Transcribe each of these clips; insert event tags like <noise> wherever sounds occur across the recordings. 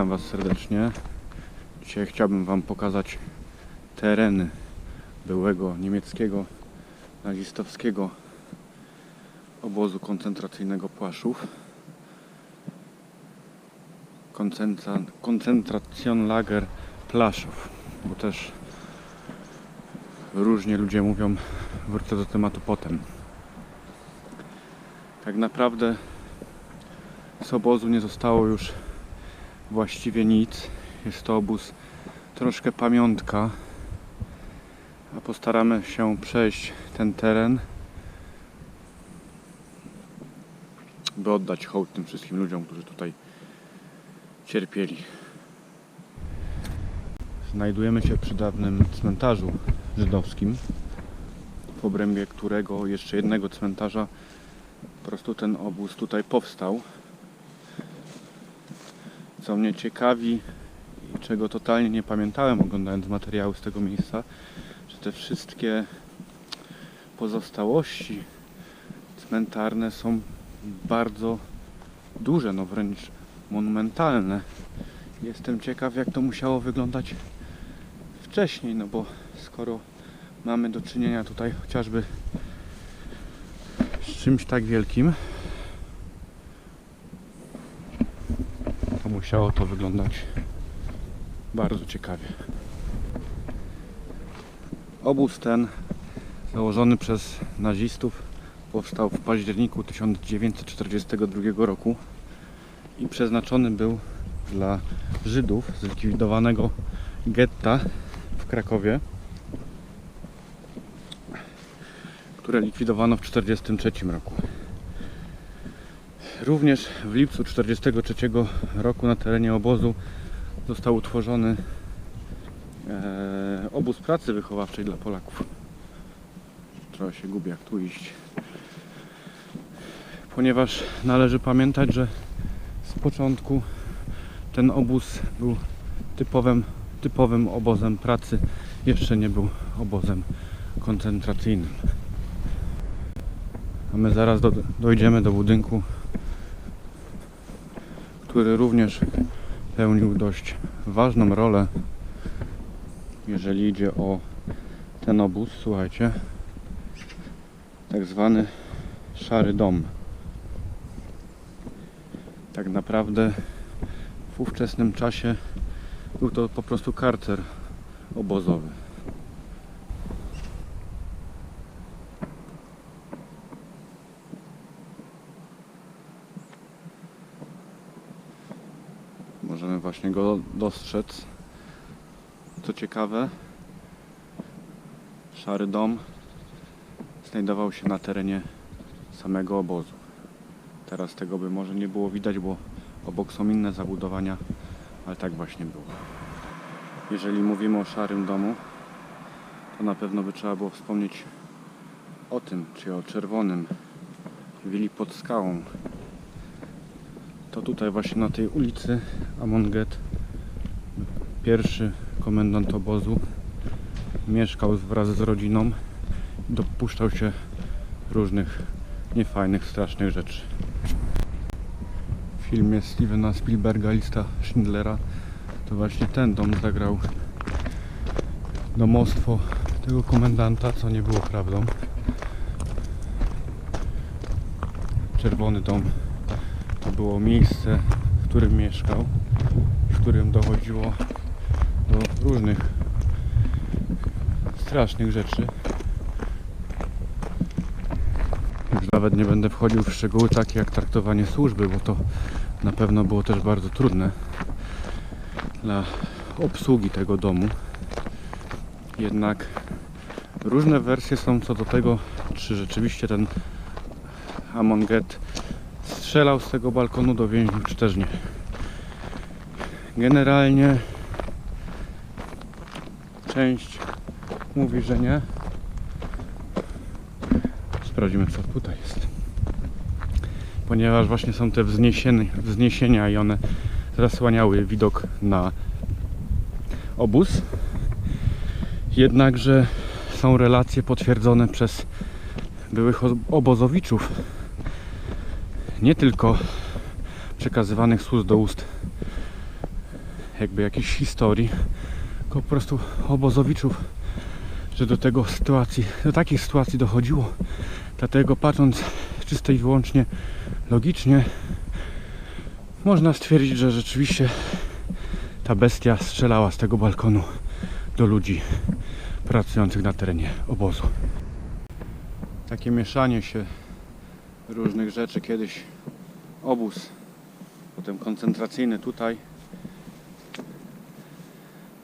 Witam Was serdecznie. Dzisiaj chciałbym Wam pokazać tereny byłego niemieckiego nazistowskiego obozu koncentracyjnego Płaszów. Koncentra Koncentracjonlager Plaszów, bo też różnie ludzie mówią, wrócę do tematu potem. Tak naprawdę z obozu nie zostało już właściwie nic. Jest to obóz troszkę pamiątka. A postaramy się przejść ten teren, by oddać hołd tym wszystkim ludziom, którzy tutaj cierpieli. Znajdujemy się przy dawnym cmentarzu żydowskim, w obrębie którego jeszcze jednego cmentarza po prostu ten obóz tutaj powstał. Co mnie ciekawi i czego totalnie nie pamiętałem oglądając materiały z tego miejsca, że te wszystkie pozostałości cmentarne są bardzo duże, no wręcz monumentalne. Jestem ciekaw jak to musiało wyglądać wcześniej, no bo skoro mamy do czynienia tutaj chociażby z czymś tak wielkim, to musiało to wyglądać bardzo ciekawie. Obóz ten, założony przez nazistów, powstał w październiku 1942 roku i przeznaczony był dla Żydów zlikwidowanego getta w Krakowie, które likwidowano w 1943 roku. Również w lipcu 1943 roku na terenie obozu został utworzony e, obóz pracy wychowawczej dla Polaków. Trochę się gubię jak tu iść. Ponieważ należy pamiętać, że z początku ten obóz był typowym, typowym obozem pracy. Jeszcze nie był obozem koncentracyjnym. A my zaraz do, dojdziemy do budynku, który również pełnił dość ważną rolę, jeżeli idzie o ten obóz. Słuchajcie, tak zwany szary dom. Tak naprawdę w ówczesnym czasie był to po prostu karcer obozowy. Właśnie go dostrzec. Co ciekawe, szary dom znajdował się na terenie samego obozu. Teraz tego by może nie było widać, bo obok są inne zabudowania, ale tak właśnie było. Jeżeli mówimy o szarym domu, to na pewno by trzeba było wspomnieć o tym, czy o czerwonym willi pod skałą. To tutaj właśnie na tej ulicy Amonget pierwszy komendant obozu mieszkał wraz z rodziną dopuszczał się różnych niefajnych, strasznych rzeczy. W filmie Stevena Spielberga Lista Schindlera to właśnie ten dom zagrał domostwo tego komendanta, co nie było prawdą. Czerwony dom to było miejsce, w którym mieszkał, w którym dochodziło do różnych strasznych rzeczy. Już nawet nie będę wchodził w szczegóły takie jak traktowanie służby, bo to na pewno było też bardzo trudne dla obsługi tego domu. Jednak różne wersje są co do tego, czy rzeczywiście ten Amon Get strzelał z tego balkonu do więźniów, czy też nie. Generalnie część mówi, że nie. Sprawdzimy co tutaj jest. Ponieważ właśnie są te wzniesienia, wzniesienia i one zasłaniały widok na obóz. Jednakże są relacje potwierdzone przez byłych obozowiczów, nie tylko przekazywanych z ust do ust jakby jakiejś historii, tylko po prostu obozowiczów, że do tego sytuacji, do takich sytuacji dochodziło. Dlatego patrząc czysto i wyłącznie logicznie, można stwierdzić, że rzeczywiście ta bestia strzelała z tego balkonu do ludzi pracujących na terenie obozu. Takie mieszanie się różnych rzeczy. Kiedyś obóz, potem koncentracyjny tutaj,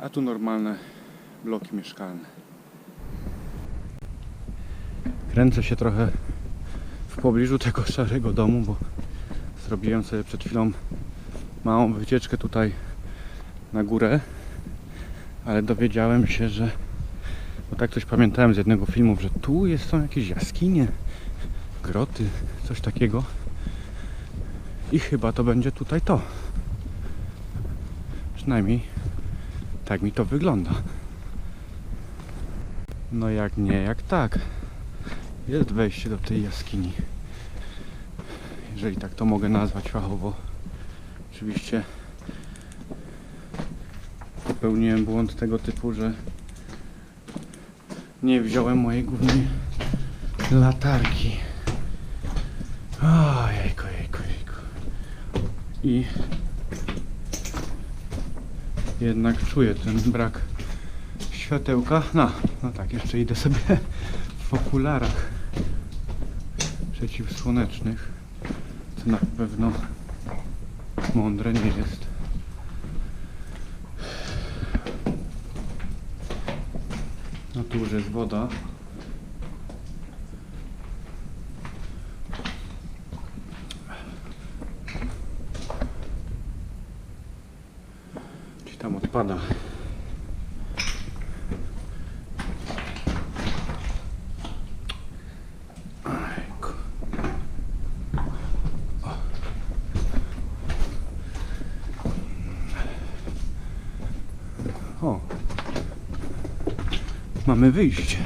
a tu normalne bloki mieszkalne. Kręcę się trochę w pobliżu tego <laughs> szarego domu, bo zrobiłem sobie przed chwilą małą wycieczkę tutaj na górę, ale dowiedziałem się, że bo tak coś pamiętałem z jednego filmu, że tu jest, są jakieś jaskinie, groty, coś takiego. I chyba to będzie tutaj to. Przynajmniej tak mi to wygląda. No jak nie, jak tak. Jest wejście do tej jaskini. Jeżeli tak to mogę nazwać fachowo. Oczywiście popełniłem błąd tego typu, że nie wziąłem mojej głównej latarki. O, jejku, jejku, jejku. I jednak czuję ten brak światełka. No, no tak, jeszcze idę sobie w okularach przeciwsłonecznych, co na pewno mądre nie jest. No tu już jest woda. Ojku. O. Mamy wyjście.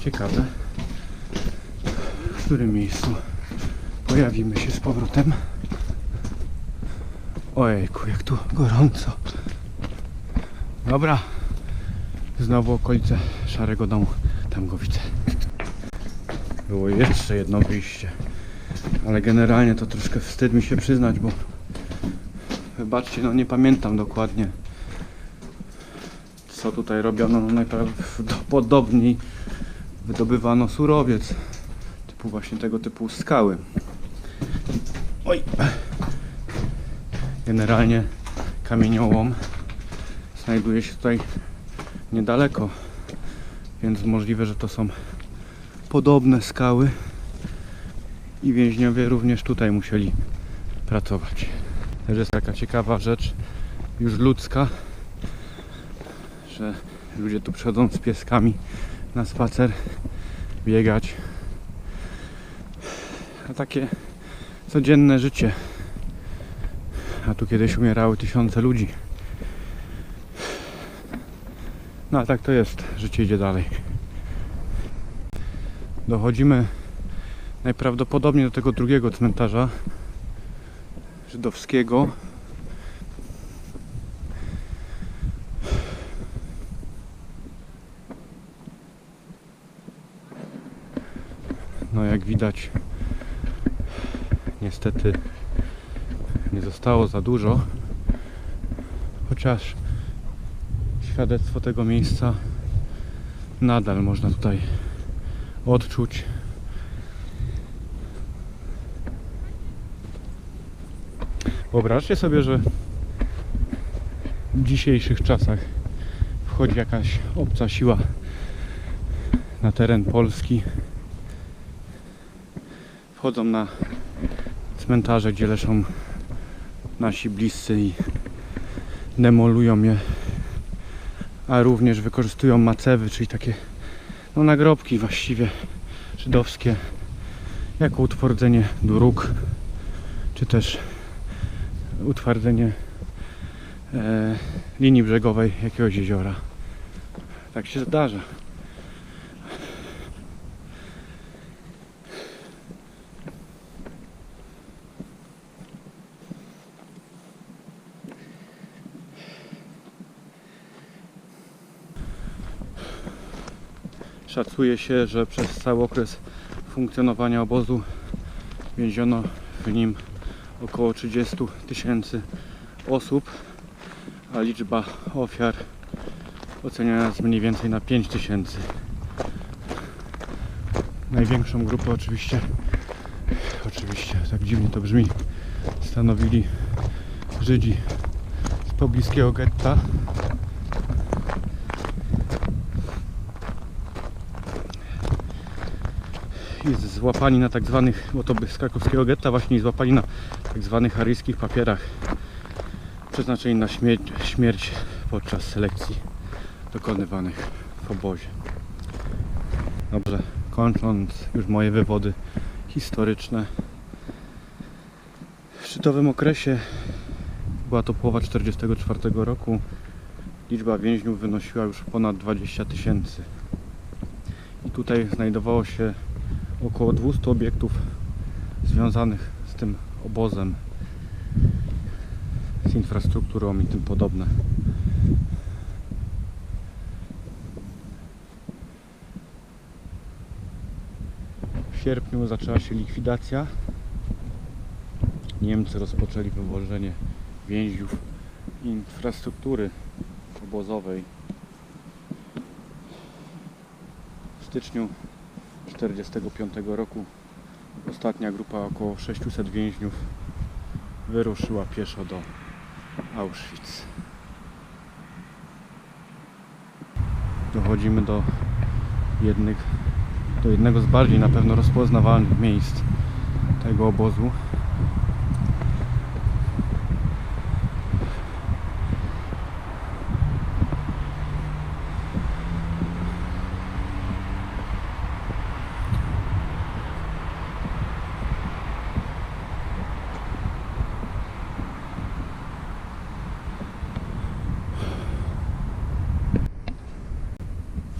Ciekawe, w którym miejscu pojawimy się z powrotem. Ojejku, jak tu gorąco. Dobra, znowu okolice Szarego Domu. Tam go widzę. Było jeszcze jedno wyjście. Ale generalnie to troszkę wstyd mi się przyznać, bo wybaczcie, no nie pamiętam dokładnie co tutaj robiono. No najprawdopodobniej wydobywano surowiec typu właśnie tego typu skały. Oj! Generalnie kamieniołom znajduje się tutaj niedaleko, więc możliwe, że to są podobne skały i więźniowie również tutaj musieli pracować. Też jest taka ciekawa rzecz, już ludzka, że ludzie tu przychodzą z pieskami na spacer, biegać. Takie codzienne życie. A tu kiedyś umierały tysiące ludzi. No a tak to jest, życie idzie dalej. Dochodzimy najprawdopodobniej do tego drugiego cmentarza żydowskiego. No jak widać niestety nie zostało za dużo chociaż świadectwo tego miejsca nadal można tutaj odczuć Wyobraźcie sobie, że w dzisiejszych czasach wchodzi jakaś obca siła na teren Polski. Wchodzą na cmentarze, gdzie leżą nasi bliscy i demolują je, a również wykorzystują macewy, czyli takie no, nagrobki właściwie żydowskie jako utwardzenie dróg, czy też utwardzenie e, linii brzegowej jakiegoś jeziora. Tak się zdarza. Szacuje się, że przez cały okres funkcjonowania obozu więziono w nim około 30 tysięcy osób, a liczba ofiar oceniana jest mniej więcej na 5 tysięcy. Największą grupę oczywiście, oczywiście tak dziwnie to brzmi, stanowili Żydzi z pobliskiego getta. I złapani na tak zwanych, bo to by z krakowskiego getta właśnie złapani na tak zwanych aryjskich papierach przeznaczeni na śmierć, śmierć podczas selekcji dokonywanych w obozie. Dobrze, kończąc już moje wywody historyczne. W szczytowym okresie, była to połowa 1944 roku, liczba więźniów wynosiła już ponad 20 tysięcy. I tutaj znajdowało się około 200 obiektów związanych z tym obozem, z infrastrukturą i tym podobne. W sierpniu zaczęła się likwidacja. Niemcy rozpoczęli wywożenie więźniów infrastruktury obozowej. W styczniu 1945 roku ostatnia grupa około 600 więźniów wyruszyła pieszo do Auschwitz. Dochodzimy do jednych, do jednego z bardziej na pewno rozpoznawalnych miejsc tego obozu.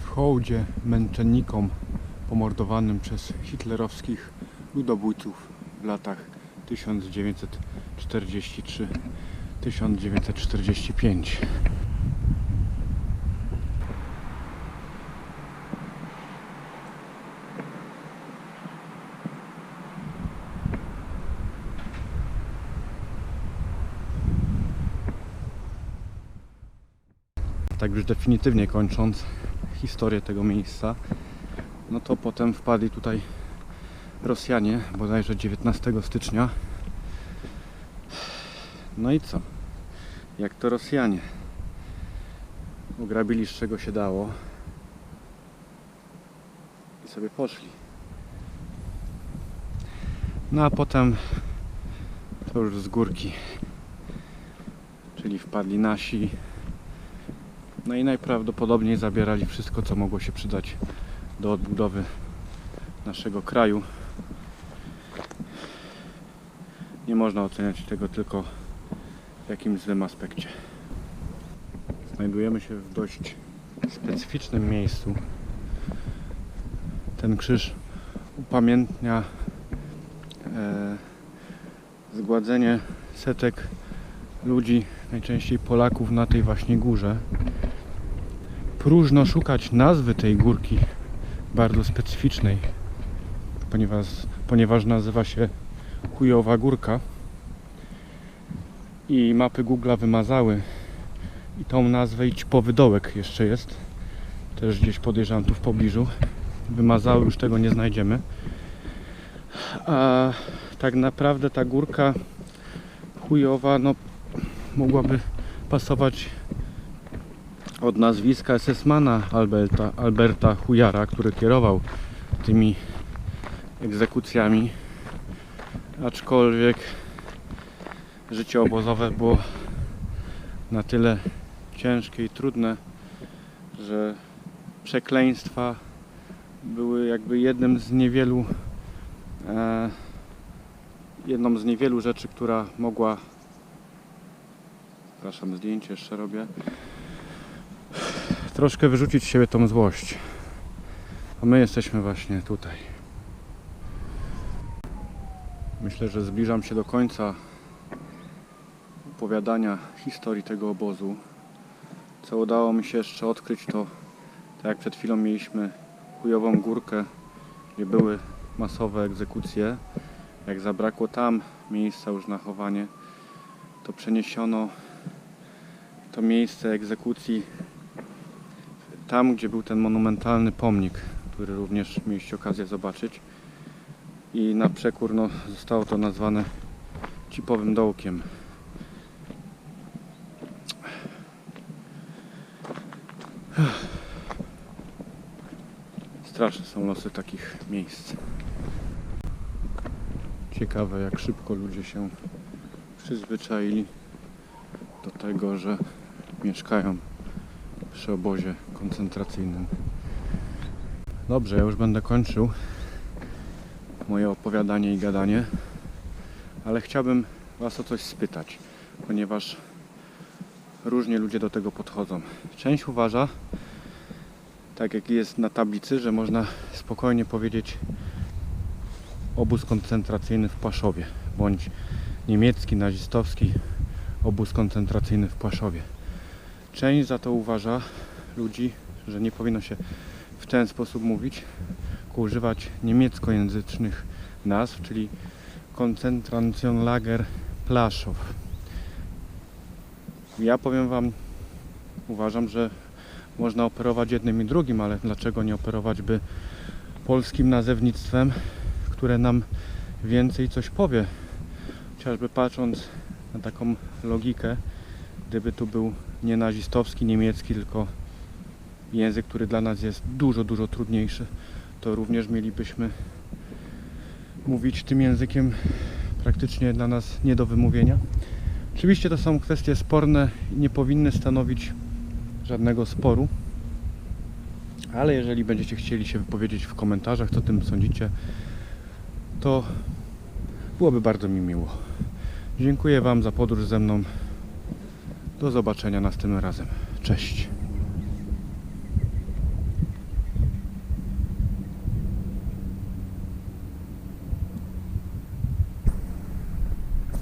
w hołdzie męczennikom pomordowanym przez hitlerowskich ludobójców w latach 1943-1945. Tak już definitywnie kończąc, historię tego miejsca, no to potem wpadli tutaj Rosjanie, bodajże 19 stycznia. No i co? Jak to Rosjanie? Ugrabili z czego się dało i sobie poszli. No a potem to już z górki, czyli wpadli nasi, no i najprawdopodobniej zabierali wszystko, co mogło się przydać do odbudowy naszego kraju. Nie można oceniać tego tylko w jakimś złym aspekcie. Znajdujemy się w dość specyficznym miejscu. Ten krzyż upamiętnia e, zgładzenie setek ludzi, najczęściej Polaków na tej właśnie górze. Próżno szukać nazwy tej górki bardzo specyficznej, ponieważ, ponieważ nazywa się Chujowa Górka. I mapy Google'a wymazały. I tą nazwę i Ćpowy Dołek jeszcze jest. Też gdzieś podejrzewam tu w pobliżu. Wymazały, już tego nie znajdziemy. A tak naprawdę ta górka chujowa no mogłaby pasować od nazwiska SS-mana Alberta, Alberta Hujara, który kierował tymi egzekucjami. Aczkolwiek życie obozowe było na tyle ciężkie i trudne, że przekleństwa były jakby jednym z niewielu e, jedną z niewielu rzeczy, która mogła przepraszam, zdjęcie jeszcze robię troszkę wyrzucić z siebie tą złość. A my jesteśmy właśnie tutaj. Myślę, że zbliżam się do końca opowiadania historii tego obozu. Co udało mi się jeszcze odkryć to, tak jak przed chwilą mieliśmy chujową górkę, gdzie były masowe egzekucje. Jak zabrakło tam miejsca już na chowanie, to przeniesiono to miejsce egzekucji tam, gdzie był ten monumentalny pomnik, który również mieliście okazję zobaczyć. I na przekór no, zostało to nazwane cipowym dołkiem. Straszne są losy takich miejsc. Ciekawe, jak szybko ludzie się przyzwyczaili do tego, że mieszkają przy obozie koncentracyjnym. Dobrze, ja już będę kończył moje opowiadanie i gadanie, ale chciałbym Was o coś spytać, ponieważ różnie ludzie do tego podchodzą. Część uważa, tak jak jest na tablicy, że można spokojnie powiedzieć obóz koncentracyjny w Płaszowie, bądź niemiecki, nazistowski obóz koncentracyjny w Płaszowie. Część za to uważa ludzi, że nie powinno się w ten sposób mówić, używać niemieckojęzycznych nazw, czyli Konzentrationlager Plaszow. Ja powiem Wam, uważam, że można operować jednym i drugim, ale dlaczego nie operować by polskim nazewnictwem, które nam więcej coś powie? Chociażby patrząc na taką logikę, gdyby tu był nie nazistowski niemiecki, tylko język, który dla nas jest dużo, dużo trudniejszy, to również mielibyśmy mówić tym językiem praktycznie dla nas nie do wymówienia. Oczywiście to są kwestie sporne i nie powinny stanowić żadnego sporu, ale jeżeli będziecie chcieli się wypowiedzieć w komentarzach, co tym sądzicie, to byłoby bardzo mi miło. Dziękuję Wam za podróż ze mną. Do zobaczenia następnym razem. Cześć.